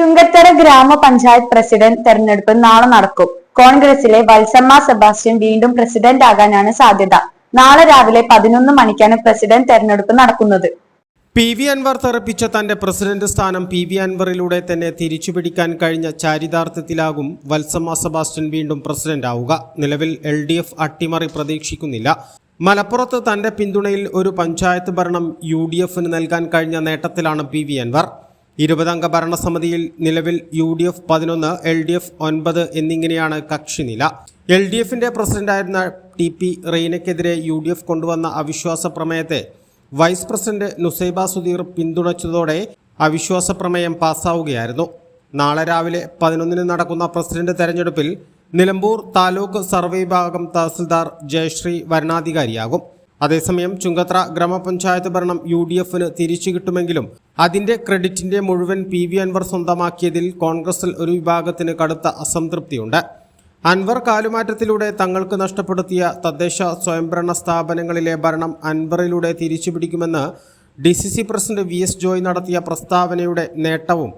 ചുങ്കത്തറ ഗ്രാമപഞ്ചായത്ത് പ്രസിഡന്റ് തെരഞ്ഞെടുപ്പ് നാളെ നടക്കും. കോൺഗ്രസിലെ വത്സമ്മ സെബാസ്റ്റ്യൻ വീണ്ടും പ്രസിഡന്റ് ആകാനാണ് സാധ്യത. നാളെ രാവിലെ പതിനൊന്ന് മണിക്കാണ് പ്രസിഡന്റ് തെരഞ്ഞെടുപ്പ് നടക്കുന്നത്. പി വി അൻവർ തെറപ്പിച്ച തന്റെ പ്രസിഡന്റ് സ്ഥാനം പി വി അൻവറിലൂടെ തന്നെ തിരിച്ചുപിടിക്കാൻ കഴിഞ്ഞ ചാരിതാർത്ഥ്യത്തിലാകും വത്സമ്മ സെബാസ്റ്റ്യൻ വീണ്ടും പ്രസിഡന്റ് ആവുക. നിലവിൽ എൽ ഡി എഫ് അട്ടിമറി പ്രതീക്ഷിക്കുന്നില്ല. മലപ്പുറത്ത് തന്റെ പിന്തുണയിൽ ഒരു പഞ്ചായത്ത് ഭരണം യു ഡി എഫിന് നൽകാൻ കഴിഞ്ഞ നേട്ടത്തിലാണ് പി വി അൻവർ. ഇരുപതംഗ ഭരണസമിതിയിൽ നിലവിൽ യു ഡി എഫ് പതിനൊന്ന് എൽ ഡി എഫ് ഒൻപത് എന്നിങ്ങനെയാണ് കക്ഷിനില എൽ ഡി എഫിന്റെ പ്രസിഡന്റായിരുന്ന ടി പി റെയ്നയ്ക്കെതിരെ യു ഡി എഫ് കൊണ്ടുവന്ന അവിശ്വാസ പ്രമേയത്തെ വൈസ് പ്രസിഡന്റ് നുസൈബ സുധീർ പിന്തുണച്ചതോടെ അവിശ്വാസ പ്രമേയം പാസ്സാവുകയായിരുന്നു. നാളെ രാവിലെ പതിനൊന്നിന് നടക്കുന്ന പ്രസിഡന്റ് തെരഞ്ഞെടുപ്പിൽ നിലമ്പൂർ താലൂക്ക് സർവേ വിഭാഗം തഹസിൽദാർ ജയശ്രീ വരണാധികാരിയാകും. അതേസമയം ചുങ്കത്ര ഗ്രാമപഞ്ചായത്ത് ഭരണം യു ഡി എഫിന് തിരിച്ചു കിട്ടുമെങ്കിലും അതിന്റെ ക്രെഡിറ്റിന്റെ മുഴുവൻ പി വി അൻവർ സ്വന്തമാക്കിയതിൽ കോൺഗ്രസിൽ ഒരു വിഭാഗത്തിന് കടുത്ത അസംതൃപ്തിയുണ്ട്. അൻവർ കാലുമാറ്റത്തിലൂടെ തങ്ങൾക്ക് നഷ്ടപ്പെടുത്തിയ തദ്ദേശ സ്വയംഭരണ സ്ഥാപനങ്ങളിലെ ഭരണം അൻവറിലൂടെ തിരിച്ചുപിടിക്കുമെന്ന് D C C president V S Joy നടത്തിയ പ്രസ്താവനയുടെ നേട്ടവും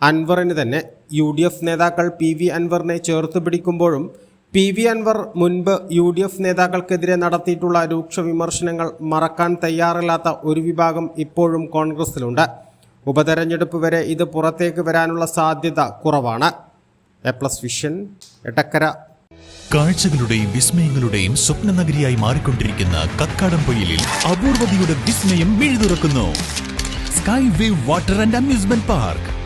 അൻവറിന് തന്നെ. യു ഡി എഫ് നേതാക്കൾ പി വി അൻവറിനെ ചേർത്ത് പിടിക്കുമ്പോഴും പി വി അൻവർ മുൻപ് യു ഡി എഫ് നേതാക്കൾക്കെതിരെ നടത്തിയിട്ടുള്ള രൂക്ഷ വിമർശനങ്ങൾ മറക്കാൻ തയ്യാറില്ലാത്ത ഒരു വിഭാഗം ഇപ്പോഴും കോൺഗ്രസിലുണ്ട്. ഉപതെരഞ്ഞെടുപ്പ് വരെ ഇത് പുറത്തേക്ക് വരാനുള്ള സാധ്യത കുറവാണ്. A plus vision Edakkara. കാഴ്ചകളുടെയും വിസ്മയങ്ങളുടെയും സ്വപ്ന നഗരിയായി മാറിക്കൊണ്ടിരിക്കുന്ന കക്കാടംപൊയിലിൽ അപൂർവതയുടെ വിസ്മയം മിഴുതുറക്കുന്നു. Sky wave water and amusement park.